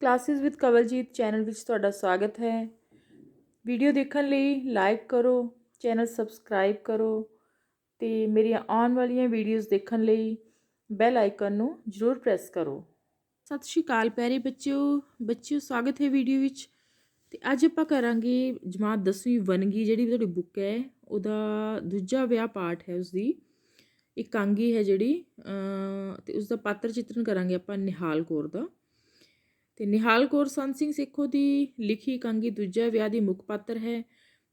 Classes with Kawaljit channel ਵਿੱਚ ਤੁਹਾਡਾ ਸਵਾਗਤ ਹੈ। ਵੀਡੀਓ ਦੇਖਣ ਲਈ ਲਾਈਕ ਕਰੋ, ਚੈਨਲ ਸਬਸਕ੍ਰਾਈਬ ਕਰੋ ਤੇ ਮੇਰੀਆਂ ਆਉਣ ਵਾਲੀਆਂ ਵੀਡੀਓਜ਼ ਦੇਖਣ ਲਈ ਬੈਲ ਆਈਕਨ ਨੂੰ ਜ਼ਰੂਰ ਪ੍ਰੈਸ ਕਰੋ। ਸਤਿ ਸ਼੍ਰੀ ਅਕਾਲ ਪਿਆਰੇ ਬੱਚਿਓ। ਬੱਚਿਓ, ਸਵਾਗਤ ਹੈ ਵੀਡੀਓ ਵਿੱਚ ਤੇ ਅੱਜ ਆਪਾਂ ਕਰਾਂਗੇ ਜਮਾਤ 10ਵੀਂ ਵਨਗੀ, ਜਿਹੜੀ ਤੁਹਾਡੀ ਬੁੱਕ ਹੈ, ਉਹਦਾ ਦੂਜਾ ਵਿਆਹ ਪਾਠ ਹੈ ਉਸਦੀ। ਇਕਾਂਗੀ ਹੈ ਜਿਹੜੀ, ਅਹ ਤੇ ਉਸ ਦਾ ਪਾਤਰ ਚਿੱਤਰਨ ਕਰਾਂਗੇ ਆਪਾਂ ਨਿਹਾਲ ਕੌਰ ਦਾ। ਤੇ ਨਿਹਾਲ ਕੌਰ ਸੰਤ ਸਿੰਘ ਸੇਖੋਂ ਦੀ ਲਿਖੀ ਇਕਾਂਗੀ ਦੂਜਾ ਵਿਆਹ ਦੀ ਮੁੱਖ ਪਾਤਰ ਹੈ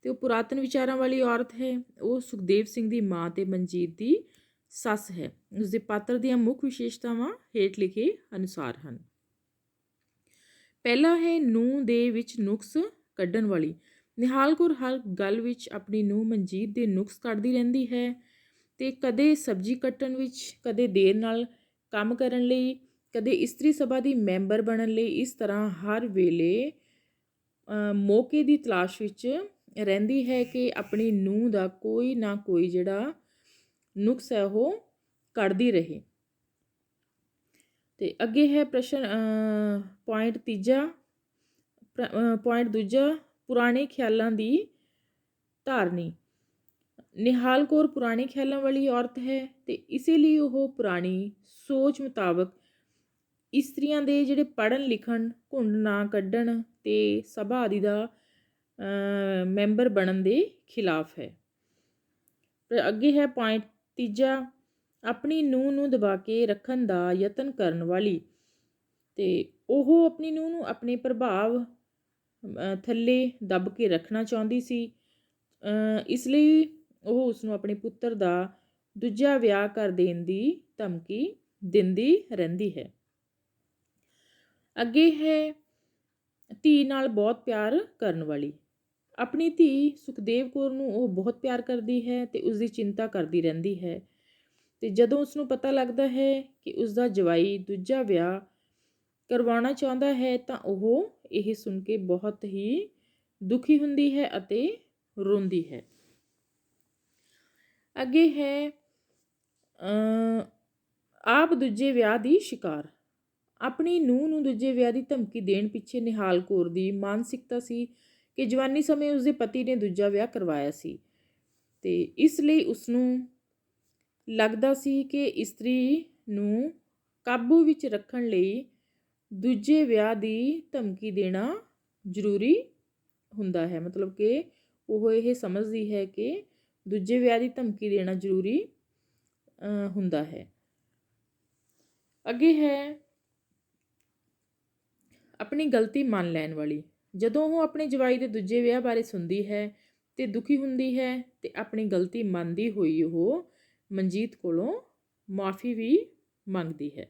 ਤੇ ਉਹ ਪੁਰਾਤਨ ਵਿਚਾਰਾਂ ਵਾਲੀ ਔਰਤ ਹੈ। ਉਹ ਸੁਖਦੇਵ ਸਿੰਘ ਦੀ ਮਾਂ ਤੇ ਮਨਜੀਤ ਦੀ ਸੱਸ ਹੈ। ਉਸ ਦੇ ਪਾਤਰ ਦੀਆਂ ਮੁੱਖ ਵਿਸ਼ੇਸ਼ਤਾਵਾਂ ਹੇਠ ਲਿਖੇ ਅਨੁਸਾਰ ਹਨ। ਪਹਿਲਾ ਹੈ ਨੂੰ ਦੇ ਵਿੱਚ ਨੁਕਸ ਕੱਢਣ ਵਾਲੀ। ਨਿਹਾਲ ਕੌਰ ਹਰ ਗੱਲ ਵਿੱਚ ਆਪਣੀ ਨੂੰ ਮਨਜੀਤ ਦੇ ਨੁਕਸ ਕੱਢਦੀ ਰਹਿੰਦੀ ਹੈ ਤੇ ਕਦੇ ਸਬਜ਼ੀ ਕੱਟਣ ਵਿੱਚ, ਕਦੇ ਦੇਰ ਨਾਲ ਕੰਮ ਕਰਨ ਲਈ ਕਦੇ ਇਸਤਰੀ ਸਭਾ ਦੀ ਮੈਂਬਰ ਬਣਨ ਲਈ ਇਸ ਤਰ੍ਹਾਂ ਹਰ ਵੇਲੇ ਮੌਕੇ ਦੀ ਤਲਾਸ਼ ਵਿੱਚ ਰਹਿੰਦੀ ਹੈ ਕਿ ਆਪਣੀ ਨੂੰਹ ਦਾ ਕੋਈ ਨਾ ਕੋਈ ਜਿਹੜਾ ਨੁਕਸ ਹੈ ਉਹ ਕੱਢਦੀ ਰਹੇ। ਤੇ ਅੱਗੇ ਹੈ ਪ੍ਰਸ਼ਨ ਪੁਆਇੰਟ ਤੀਜਾ ਪੁਆਇੰਟ ਦੂਜਾ, ਪੁਰਾਣੇ ਖਿਆਲਾਂ ਦੀ ਧਾਰਨੀ। ਨਿਹਾਲ ਕੌਰ ਪੁਰਾਣੇ ਖਿਆਲਾਂ ਵਾਲੀ ਔਰਤ ਹੈ ਤੇ ਇਸੇ ਲਈ ਉਹ ਪੁਰਾਣੀ ਸੋਚ ਮੁਤਾਬਕ ਇਸਤਰੀਆਂ ਦੇ ਜਿਹੜੇ ਪੜ੍ਹਨ, ਲਿਖਣ, ਘੁੰਡ ਨਾ ਕੱਢਣ ਅਤੇ ਸਭਾ ਆਦਿ ਦਾ ਮੈਂਬਰ ਬਣਨ ਦੇ ਖਿਲਾਫ ਹੈ। ਅੱਗੇ ਹੈ ਪੁਆਇੰਟ ਤੀਜਾ, ਆਪਣੀ ਨੂੰਹ ਨੂੰ ਦਬਾ ਕੇ ਰੱਖਣ ਦਾ ਯਤਨ ਕਰਨ ਵਾਲੀ ਤੇ ਉਹ ਆਪਣੀ ਨੂੰਹ ਨੂੰ ਆਪਣੇ ਪ੍ਰਭਾਵ ਥੱਲੇ ਦਬ ਕੇ ਰੱਖਣਾ ਚਾਹੁੰਦੀ ਸੀ। ਇਸ ਲਈ ਉਹ ਉਸ ਨੂੰ ਆਪਣੇ ਪੁੱਤਰ ਦਾ ਦੂਜਾ ਵਿਆਹ ਕਰ ਦੇਣ ਦੀ ਧਮਕੀ ਦਿੰਦੀ ਰਹਿੰਦੀ ਹੈ। ਅੱਗੇ ਹੈ ਧੀ ਨਾਲ ਬਹੁਤ ਪਿਆਰ ਕਰਨ ਵਾਲੀ। ਆਪਣੀ ਧੀ ਸੁਖਦੇਵ ਕੌਰ ਨੂੰ ਉਹ ਬਹੁਤ ਪਿਆਰ ਕਰਦੀ ਹੈ ਤੇ ਉਸ ਦੀ ਚਿੰਤਾ ਕਰਦੀ ਰਹਿੰਦੀ ਹੈ। ਤੇ ਜਦੋਂ ਉਸ ਨੂੰ ਪਤਾ ਲੱਗਦਾ ਹੈ ਕਿ ਉਸ ਦਾ ਜਵਾਈ ਦੂਜਾ ਵਿਆਹ ਕਰਵਾਉਣਾ ਚਾਹੁੰਦਾ ਹੈ ਤਾਂ ਉਹ ਇਹ ਸੁਣ ਕੇ ਬਹੁਤ ਹੀ ਦੁਖੀ ਹੁੰਦੀ ਹੈ ਅਤੇ ਰੋਂਦੀ ਹੈ। ਅੱਗੇ ਹੈ ਅ ਆਪ ਦੂਜੇ ਵਿਆਹ ਦੀ ਸ਼ਿਕਾਰ। ਆਪਣੀ ਨੂੰਹ ਨੂੰ ਦੂਜੇ ਵਿਆਹ ਦੀ ਧਮਕੀ ਦੇਣ ਪਿੱਛੇ ਨਿਹਾਲ ਕੌਰ ਦੀ ਮਾਨਸਿਕਤਾ ਸੀ ਕਿ ਜਵਾਨੀ ਸਮੇਂ ਉਸਦੇ ਪਤੀ ਨੇ ਦੂਜਾ ਵਿਆਹ ਕਰਵਾਇਆ ਸੀ ਤੇ ਇਸ ਲਈ ਉਸ ਨੂੰ ਲੱਗਦਾ ਸੀ ਕਿ ਇਸਤਰੀ ਨੂੰ ਕਾਬੂ ਵਿੱਚ ਰੱਖਣ ਲਈ ਦੂਜੇ ਵਿਆਹ ਦੀ ਧਮਕੀ ਦੇਣਾ ਜ਼ਰੂਰੀ ਹੁੰਦਾ ਹੈ। ਮਤਲਬ ਕਿ ਉਹ ਇਹ ਸਮਝਦੀ ਹੈ ਕਿ ਦੂਜੇ ਵਿਆਹ ਦੀ ਧਮਕੀ ਦੇਣਾ ਜ਼ਰੂਰੀ ਹੁੰਦਾ ਹੈ। ਅੱਗੇ ਹੈ ਆਪਣੀ ਗਲਤੀ ਮੰਨ ਲੈਣ ਵਾਲੀ। ਜਦੋਂ ਉਹ ਆਪਣੇ ਜਵਾਈ ਦੇ ਦੂਜੇ ਵਿਆਹ ਬਾਰੇ ਸੁਣਦੀ ਹੈ ਤੇ ਦੁਖੀ ਹੁੰਦੀ ਹੈ ਤੇ ਆਪਣੀ ਗਲਤੀ ਮੰਨਦੀ ਹੋਈ ਉਹ ਮਨਜੀਤ ਕੋਲੋਂ ਮਾਫੀ ਵੀ ਮੰਗਦੀ ਹੈ।